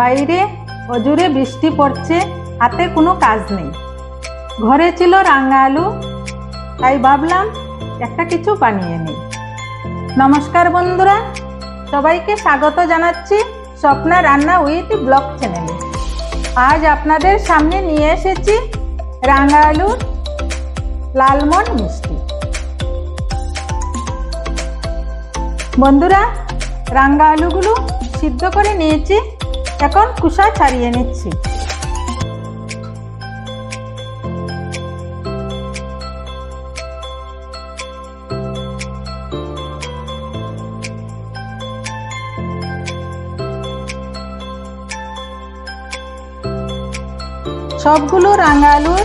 বাইরে অজুরে বৃষ্টি পড়ছে, হাতে কোনো কাজ নেই। ঘরে ছিল রাঙা আলু, তাই ভাবলাম একটা কিছু বানিয়ে নিই। নমস্কার বন্ধুরা, সবাইকে স্বাগত জানাচ্ছি স্বপ্না রান্না উইথ ব্লগ চ্যানেলে। আজ আপনাদের সামনে নিয়ে এসেছি রাঙা আলুর লালমন মিষ্টি। বন্ধুরা রাঙ্গা আলুগুলো সিদ্ধ করে নিয়েছি। এখন কুসা ছাড়িয়ে নিচ্ছি। সবগুলো রাঙা আলুর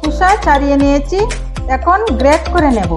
কুসা ছাড়িয়ে নিয়েছি এখন গ্রেট করে নেব।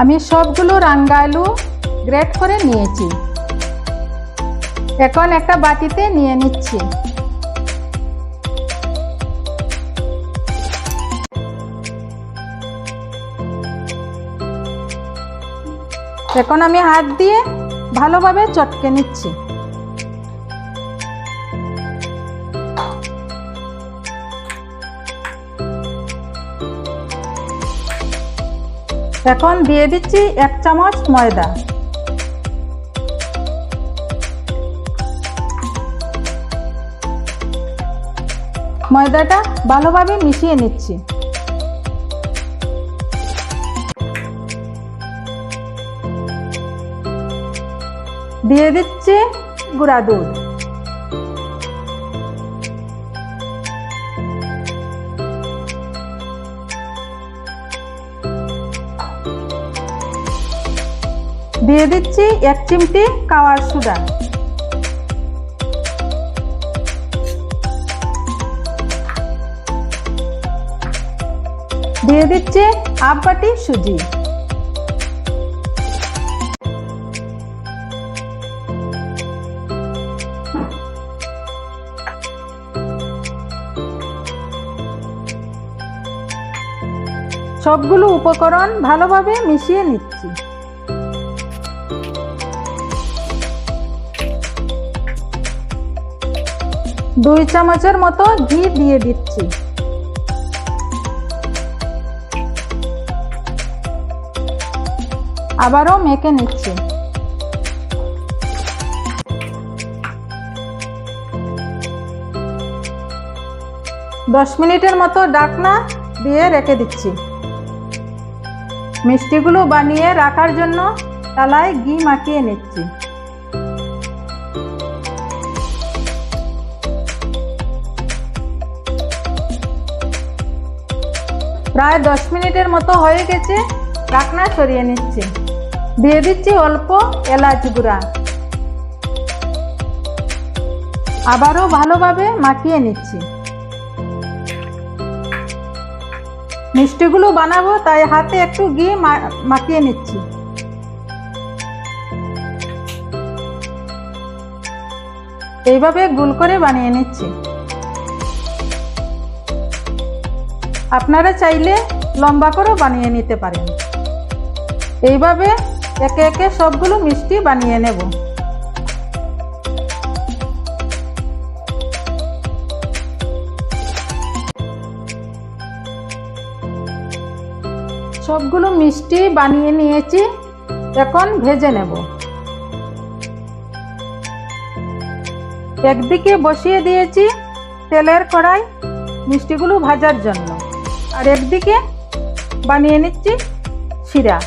আমি সবগুলো রাঙ্গা আলু গ্রেট করে নিয়েছি। এখন একটা বাটিতে নিয়ে নিচ্ছি। এখন আমি হাত দিয়ে ভালোভাবে চটকে নিচ্ছি। এখন দিয়ে দিচ্ছি এক চামচ ময়দা। ময়দাটা ভালোভাবে মিশিয়ে নিচ্ছি। দিয়ে দিচ্ছি গুঁড়া দুধ। দিয়ে দিচ্ছি এক চিমটি কাওয়ার সুদা। দিয়ে দিচ্ছি হাফ বাটি সুজি। সবগুলো উপকরণ ভালোভাবে মিশিয়ে নিচ্ছি। দুই চামচের মতো ঘি দিয়ে দিচ্ছি। আবারও মেখে নিচ্ছি। দশ মিনিটের মতো ডাকনা দিয়ে রেখে দিচ্ছি। মিষ্টিগুলো বানিয়ে রাখার জন্য তালায় ঘি মাখিয়ে নিচ্ছি। প্রায় দশ মিনিটের মতো হয়ে গেছে ঢাকনা সরিয়ে নিচ্ছি। দিয়ে দিচ্ছি অল্প এলাচ গুঁড়া। আবারও ভালোভাবে মাখিয়ে নিচ্ছি। মিষ্টিগুলো বানাবো, তাই হাতে একটু ঘি মাখিয়ে নিচ্ছি। এইভাবে গুল করে বানিয়ে নিচ্ছি। আপনারা চাইলে লম্বা করেও বানিয়ে নিতে পারেন। এইভাবে একে একে সবগুলো মিষ্টি বানিয়ে নেব। সবগুলো মিষ্টি বানিয়ে নিয়েছি, এখন ভেজে নেব। একদিকে বসিয়ে দিয়েছি তেলের কড়াই মিষ্টিগুলো ভাজার জন্য। আর একদিকে বানিয়ে নিচ্ছি শিরা।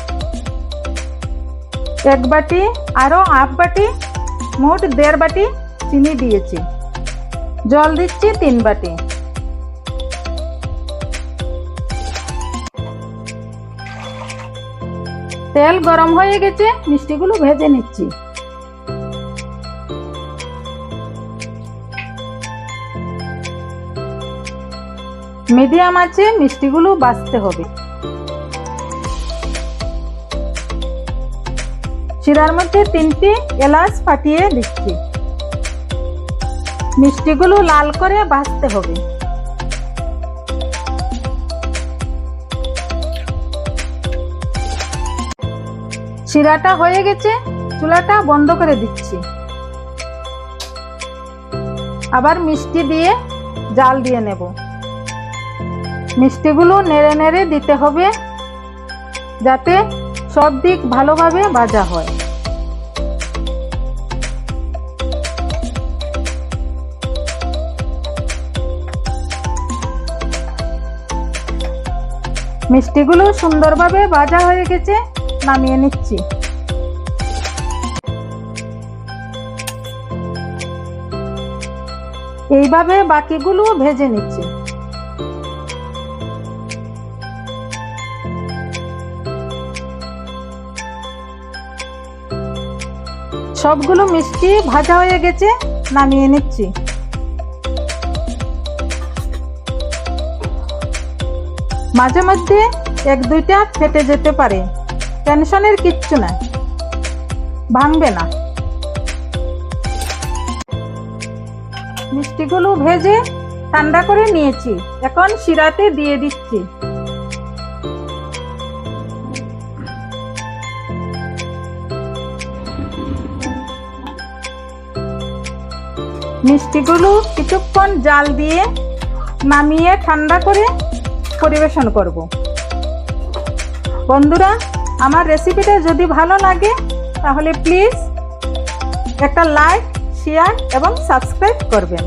এক বাটি আরও হাফ বাটি, মোট দেড় বাটি চিনি দিয়েছি। জল দিচ্ছি তিন বাটি। তেল গরম হয়ে গেছে, মিষ্টিগুলো ভেজে নিচ্ছি। মিডিয়াম আছে, মিষ্টিগুলো বাছতে হবে। শিরার মধ্যে তিনটি এলাচ ফাটিয়ে দিচ্ছি। মিষ্টিগুলো লাল করে ভাজতে হবে। শিরাটা হয়ে গেছে, চুলাটা বন্ধ করে দিচ্ছি। আবার মিষ্টি দিয়ে জাল দিয়ে নেব। মিষ্টিগুলো নেড়ে নেড়ে দিতে হবে যাতে সব দিক ভালোভাবে ভাজা হয়। মিষ্টিগুলো সুন্দরভাবে ভাজা হয়ে গেছে, নামিয়ে নিচ্ছি। এইভাবে বাকিগুলো ভেজে নিচ্ছি। সবগুলো মিষ্টি ভাজা হয়ে গেছে, নামিয়ে নিচ্ছি। মাঝে মধ্যে এক দুইটা ফেটে যেতে পারে, টেনশনের কিচ্ছু না। ভাঙবে না। মিষ্টিগুলো ভেজে ঠান্ডা করে নিয়েছি, এখন শিরাতে দিয়ে দিচ্ছি। মিষ্টিগুলো কিছুক্ষণ জাল দিয়ে নামিয়ে ঠান্ডা করে পরিবেশন করব। বন্ধুরা, আমার রেসিপিটা যদি ভালো লাগে, তাহলে প্লিজ একটা লাইক শেয়ার এবং সাবস্ক্রাইব করবেন।